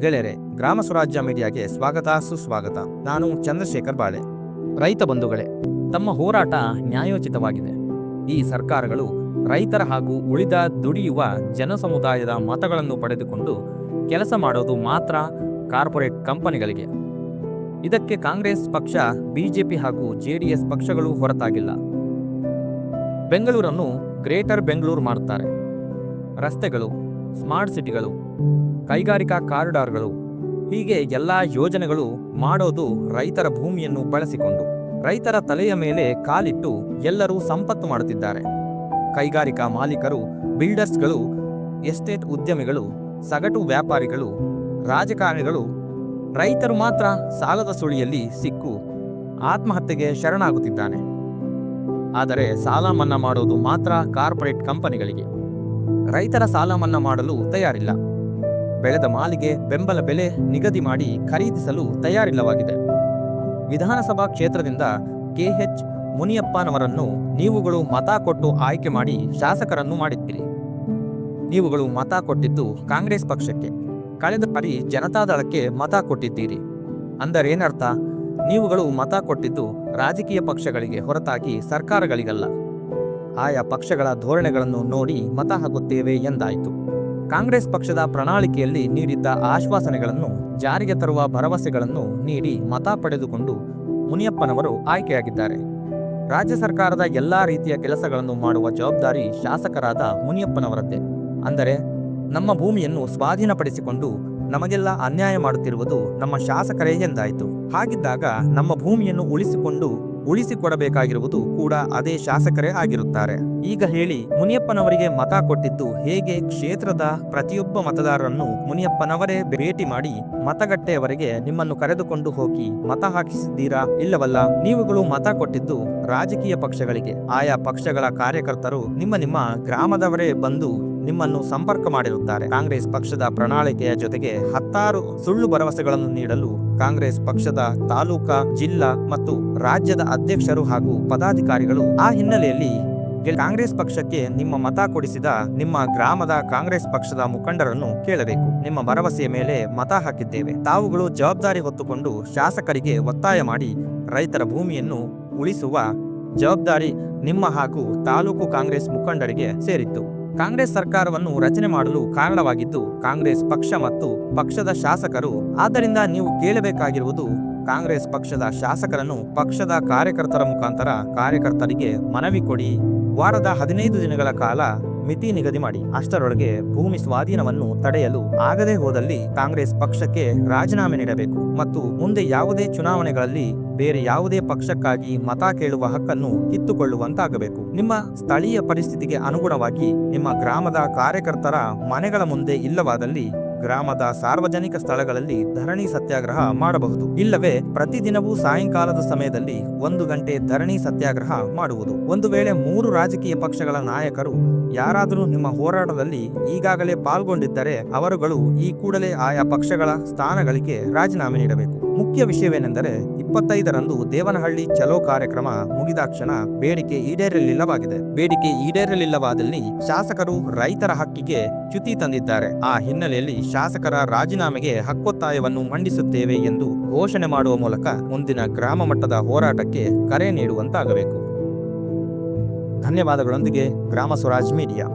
ಗೆಳೆಯರೆ, ಗ್ರಾಮ ಸ್ವರಾಜ್ಯ ಮೀಡಿಯಾಗೆ ಸ್ವಾಗತ, ಸುಸ್ವಾಗತ. ನಾನು ಚಂದ್ರಶೇಖರ್ ಬಾಳೆ. ರೈತ ಬಂಧುಗಳೇ, ತಮ್ಮ ಹೋರಾಟ ನ್ಯಾಯೋಚಿತವಾಗಿದೆ. ಈ ಸರ್ಕಾರಗಳು ರೈತರ ಹಾಗೂ ಉಳಿದ ದುಡಿಯುವ ಜನಸಮುದಾಯದ ಮತಗಳನ್ನು ಪಡೆದುಕೊಂಡು ಕೆಲಸ ಮಾಡೋದು ಮಾತ್ರ ಕಾರ್ಪೊರೇಟ್ ಕಂಪನಿಗಳಿಗೆ. ಇದಕ್ಕೆ ಕಾಂಗ್ರೆಸ್ ಪಕ್ಷ, ಬಿಜೆಪಿ ಹಾಗೂ ಜೆಡಿಎಸ್ ಪಕ್ಷಗಳು ಹೊರತಾಗಿಲ್ಲ. ಬೆಂಗಳೂರನ್ನು ಗ್ರೇಟರ್ ಬೆಂಗಳೂರು ಮಾಡುತ್ತಾರೆ. ರಸ್ತೆಗಳು, ಸ್ಮಾರ್ಟ್ ಸಿಟಿಗಳು ಕೈಗಾರಿಕಾ ಕಾರಿಡಾರ್ಗಳು, ಹೀಗೆ ಎಲ್ಲ ಯೋಜನೆಗಳು ಮಾಡೋದು ರೈತರ ಭೂಮಿಯನ್ನು ಬಳಸಿಕೊಂಡು, ರೈತರ ತಲೆಯ ಮೇಲೆ ಕಾಲಿಟ್ಟು ಎಲ್ಲರೂ ಸಂಪತ್ತು ಮಾಡುತ್ತಿದ್ದಾರೆ. ಕೈಗಾರಿಕಾ ಮಾಲೀಕರು, ಬಿಲ್ಡರ್ಸ್ಗಳು, ಎಸ್ಟೇಟ್ ಉದ್ಯಮಿಗಳು, ಸಗಟು ವ್ಯಾಪಾರಿಗಳು, ರಾಜಕಾರಣಿಗಳು, ರೈತರು ಮಾತ್ರ ಸಾಲದ ಸುಳಿಯಲ್ಲಿ ಸಿಕ್ಕು, ಆತ್ಮಹತ್ಯೆಗೆ ಶರಣಾಗುತ್ತಿದ್ದಾನೆ. ಆದರೆ ಸಾಲ ಮನ್ನಾ ಮಾಡೋದು ಮಾತ್ರ ಕಾರ್ಪೊರೇಟ್ ಕಂಪನಿಗಳಿಗೆ. ರೈತರ ಸಾಲ ಮನ್ನಾ ಮಾಡಲು ತಯಾರಿಲ್ಲ. ಬೆಳೆದ ಮಾಲಿಗೆ ಬೆಂಬಲ ಬೆಲೆ ನಿಗದಿ ಮಾಡಿ ಖರೀದಿಸಲು ತಯಾರಿಲ್ಲವಾಗಿದೆ. ವಿಧಾನಸಭಾ ಕ್ಷೇತ್ರದಿಂದ ಕೆಎಚ್ ಮುನಿಯಪ್ಪನವರನ್ನು ನೀವುಗಳು ಮತ ಕೊಟ್ಟು ಆಯ್ಕೆ ಮಾಡಿ ಶಾಸಕರನ್ನು ಮಾಡಿದ್ದೀರಿ. ನೀವುಗಳು ಮತ ಕೊಟ್ಟಿದ್ದು ಕಾಂಗ್ರೆಸ್ ಪಕ್ಷಕ್ಕೆ. ಕಳೆದ ಬಾರಿ ಜನತಾದಳಕ್ಕೆ ಮತ ಕೊಟ್ಟಿದ್ದೀರಿ. ಅಂದರೇನರ್ಥ? ನೀವುಗಳು ಮತ ಕೊಟ್ಟಿದ್ದು ರಾಜಕೀಯ ಪಕ್ಷಗಳಿಗೆ ಹೊರತಾಗಿ ಸರ್ಕಾರಗಳಿಗಲ್ಲ. ಆಯಾ ಪಕ್ಷಗಳ ಧೋರಣೆಗಳನ್ನು ನೋಡಿ ಮತ ಹಾಕುತ್ತೇವೆ ಎಂದಾಯಿತು. ಕಾಂಗ್ರೆಸ್ ಪಕ್ಷದ ಪ್ರಣಾಳಿಕೆಯಲ್ಲಿ ನೀಡಿದ್ದ ಆಶ್ವಾಸನೆಗಳನ್ನು ಜಾರಿಗೆ ತರುವ ಭರವಸೆಗಳನ್ನು ನೀಡಿ ಮತ ಪಡೆದುಕೊಂಡು ಮುನಿಯಪ್ಪನವರು ಆಯ್ಕೆಯಾಗಿದ್ದಾರೆ. ರಾಜ್ಯ ಸರ್ಕಾರದ ಎಲ್ಲಾ ರೀತಿಯ ಕೆಲಸಗಳನ್ನು ಮಾಡುವ ಜವಾಬ್ದಾರಿ ಶಾಸಕರಾದ ಮುನಿಯಪ್ಪನವರದ್ದೇ. ಅಂದರೆ ನಮ್ಮ ಭೂಮಿಯನ್ನು ಸ್ವಾಧೀನಪಡಿಸಿಕೊಂಡು ನಮಗೆಲ್ಲ ಅನ್ಯಾಯ ಮಾಡುತ್ತಿರುವುದು ನಮ್ಮ ಶಾಸಕರೇ ಎಂದಾಯಿತು. ಹಾಗಿದ್ದಾಗ ನಮ್ಮ ಭೂಮಿಯನ್ನು ಉಳಿಸಿಕೊಂಡು ಉಳಿಸಿಕೊಡಬೇಕಾಗಿರುವುದು ಕೂಡ ಅದೇ ಶಾಸಕರೇ ಆಗಿರುತ್ತಾರೆ. ಈಗ ಹೇಳಿ, ಮುನಿಯಪ್ಪನವರಿಗೆ ಮತ ಕೊಟ್ಟಿದ್ದು ಹೇಗೆ ಕ್ಷೇತ್ರದ ಪ್ರತಿಯೊಬ್ಬ ಮತದಾರರನ್ನು ಮುನಿಯಪ್ಪನವರೇ ಭೇಟಿ ಮಾಡಿ ಮತಗಟ್ಟೆಯವರೆಗೆ ನಿಮ್ಮನ್ನು ಕರೆದುಕೊಂಡು ಹೋಗಿ ಮತ ಹಾಕಿಸಿದ್ದೀರಾ ಇಲ್ಲವಲ್ಲ? ನೀವುಗಳು ಮತ ಕೊಟ್ಟಿದ್ದು ರಾಜಕೀಯ ಪಕ್ಷಗಳಿಗೆ. ಆಯಾ ಪಕ್ಷಗಳ ಕಾರ್ಯಕರ್ತರು ನಿಮ್ಮ ನಿಮ್ಮ ಗ್ರಾಮದವರೇ ಬಂದು ನಿಮ್ಮನ್ನು ಸಂಪರ್ಕ ಮಾಡಿರುತ್ತಾರೆ. ಕಾಂಗ್ರೆಸ್ ಪಕ್ಷದ ಪ್ರಣಾಳಿಕೆಯ ಜೊತೆಗೆ ಹತ್ತಾರು ಸುಳ್ಳು ಭರವಸೆಗಳನ್ನು ನೀಡಲು ಕಾಂಗ್ರೆಸ್ ಪಕ್ಷದ ತಾಲೂಕಾ, ಜಿಲ್ಲಾ ಮತ್ತು ರಾಜ್ಯದ ಅಧ್ಯಕ್ಷರು ಹಾಗೂ ಪದಾಧಿಕಾರಿಗಳು ಆ ಹಿನ್ನೆಲೆಯಲ್ಲಿ ಕಾಂಗ್ರೆಸ್ ಪಕ್ಷಕ್ಕೆ ನಿಮ್ಮ ಮತ ಕೊಡಿಸಿದ ನಿಮ್ಮ ಗ್ರಾಮದ ಕಾಂಗ್ರೆಸ್ ಪಕ್ಷದ ಮುಖಂಡರನ್ನು ಕೇಳಬೇಕು. ನಿಮ್ಮ ಭರವಸೆಯ ಮೇಲೆ ಮತ ಹಾಕಿದ್ದೇವೆ. ತಾವುಗಳು ಜವಾಬ್ದಾರಿ ಹೊತ್ತುಕೊಂಡು ಶಾಸಕರಿಗೆ ಒತ್ತಾಯ ಮಾಡಿ ರೈತರ ಭೂಮಿಯನ್ನು ಉಳಿಸುವ ಜವಾಬ್ದಾರಿ ನಿಮ್ಮ ಹಾಗೂ ತಾಲೂಕು ಕಾಂಗ್ರೆಸ್ ಮುಖಂಡರಿಗೆ ಸೇರಿತ್ತು. ಕಾಂಗ್ರೆಸ್ ಸರ್ಕಾರವನ್ನು ರಚನೆ ಮಾಡಲು ಕಾರಣವಾಗಿದ್ದು ಕಾಂಗ್ರೆಸ್ ಪಕ್ಷ ಮತ್ತು ಪಕ್ಷದ ಶಾಸಕರು. ಆದ್ದರಿಂದ ನೀವು ಕೇಳಬೇಕಾಗಿರುವುದು ಕಾಂಗ್ರೆಸ್ ಪಕ್ಷದ ಶಾಸಕರನ್ನು ಪಕ್ಷದ ಕಾರ್ಯಕರ್ತರ ಮುಖಾಂತರ ಕಾರ್ಯಕರ್ತರಿಗೆ ಮನವಿ ಕೊಡಿ. ವಾರದ ಹದಿನೈದು ದಿನಗಳ ಕಾಲ ಮಿತಿ ನಿಗದಿ ಮಾಡಿ. ಅಷ್ಟರೊಳಗೆ ಭೂಮಿ ಸ್ವಾಧೀನವನ್ನು ತಡೆಯಲು ಆಗದೆ ಹೋದಲ್ಲಿ ಕಾಂಗ್ರೆಸ್ ಪಕ್ಷಕ್ಕೆ ರಾಜೀನಾಮೆ ನೀಡಬೇಕು ಮತ್ತು ಮುಂದೆ ಯಾವುದೇ ಚುನಾವಣೆಗಳಲ್ಲಿ ಬೇರೆ ಯಾವುದೇ ಪಕ್ಷಕ್ಕಾಗಿ ಮತ ಕೇಳುವ ಹಕ್ಕನ್ನು ಕಿತ್ತುಕೊಳ್ಳುವಂತಾಗಬೇಕು. ನಿಮ್ಮ ಸ್ಥಳೀಯ ಪರಿಸ್ಥಿತಿಗೆ ಅನುಗುಣವಾಗಿ ನಿಮ್ಮ ಗ್ರಾಮದ ಕಾರ್ಯಕರ್ತರ ಮನೆಗಳ ಮುಂದೆ ಇಲ್ಲವಾದಲ್ಲಿ ಗ್ರಾಮದ ಸಾರ್ವಜನಿಕ ಸ್ಥಳಗಳಲ್ಲಿ ಧರಣಿ ಸತ್ಯಾಗ್ರಹ ಮಾಡಬಹುದು. ಇಲ್ಲವೇ, ಪ್ರತಿದಿನವೂ ಸಾಯಂಕಾಲದ ಸಮಯದಲ್ಲಿ ಒಂದು ಗಂಟೆ ಧರಣಿ ಸತ್ಯಾಗ್ರಹ ಮಾಡುವುದು. ಒಂದು ವೇಳೆ ಮೂರು ರಾಜಕೀಯ ಪಕ್ಷಗಳ ನಾಯಕರು ಯಾರಾದರೂ ನಿಮ್ಮ ಹೋರಾಟದಲ್ಲಿ ಈಗಾಗಲೇ ಪಾಲ್ಗೊಂಡಿದ್ದರೆ ಅವರುಗಳು ಈ ಕೂಡಲೇ ಆಯಾ ಪಕ್ಷಗಳ ಸ್ಥಾನಗಳಿಗೆ ರಾಜೀನಾಮೆ ನೀಡಬೇಕು. ಮುಖ್ಯ ವಿಷಯವೇನೆಂದರೆ ಇಪ್ಪತ್ತೈದರಂದು ದೇವನಹಳ್ಳಿ ಚಲೋ ಕಾರ್ಯಕ್ರಮ ಮುಗಿದಾಕ್ಷಣ ಬೇಡಿಕೆ ಈಡೇರಲಿಲ್ಲವಾಗಿದೆ. ಬೇಡಿಕೆ ಈಡೇರಲಿಲ್ಲವಾದಲ್ಲಿ ಶಾಸಕರು ರೈತರ ಹಕ್ಕಿಗೆ ಚ್ಯುತಿ ತಂದಿದ್ದಾರೆ. ಆ ಹಿನ್ನೆಲೆಯಲ್ಲಿ ಶಾಸಕರ ರಾಜೀನಾಮೆಗೆ ಹಕ್ಕೊತ್ತಾಯವನ್ನು ಮಂಡಿಸುತ್ತೇವೆ ಎಂದು ಘೋಷಣೆ ಮಾಡುವ ಮೂಲಕ ಮುಂದಿನ ಗ್ರಾಮ ಮಟ್ಟದ ಹೋರಾಟಕ್ಕೆ ಕರೆ ನೀಡುವಂತಾಗಬೇಕು. ಧನ್ಯವಾದಗಳೊಂದಿಗೆ ಗ್ರಾಮ ಸ್ವರಾಜ್ ಮೀಡಿಯಾ.